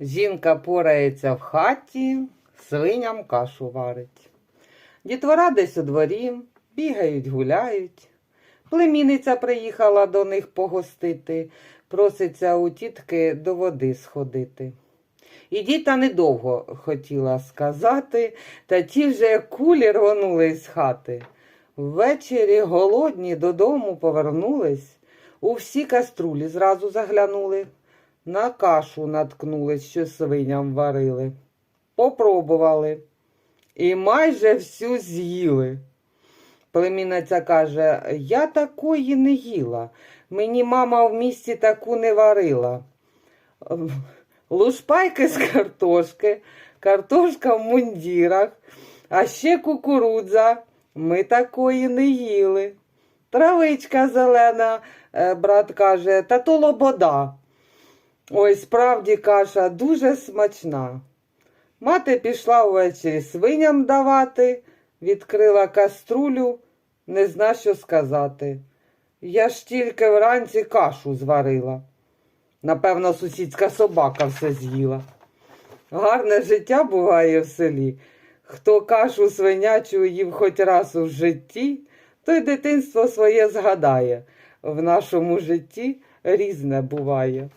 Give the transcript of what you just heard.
Жінка порається в хаті, свиням кашу варить. Дітвора десь у дворі, бігають, гуляють. Племінниця приїхала до них погостити, проситься у тітки до води сходити. І діта недовго хотіла сказати, та ті вже кулі рвонули з хати. Ввечері голодні додому повернулись, у всі каструлі зразу заглянули, на кашу наткнулись, що свиням варили. Попробували і майже всю з'їли. Племінниця каже, я такої не їла. Мені мама в місті таку не варила. Лушпайки з картошки, картошка в мундірах, а ще кукурудза. Ми такої не їли. Травичка зелена, е, брат каже, та то лобода. Ой, справді каша дуже смачна. Мати пішла ввечері свиням давати, відкрила каструлю, не зна, що сказати. Я ж тільки вранці кашу зварила. Напевно, сусідська собака все з'їла. Гарне життя буває в селі. Хто кашу свинячу їв хоч раз у житті, той дитинство своє згадає. В нашому житті різне буває.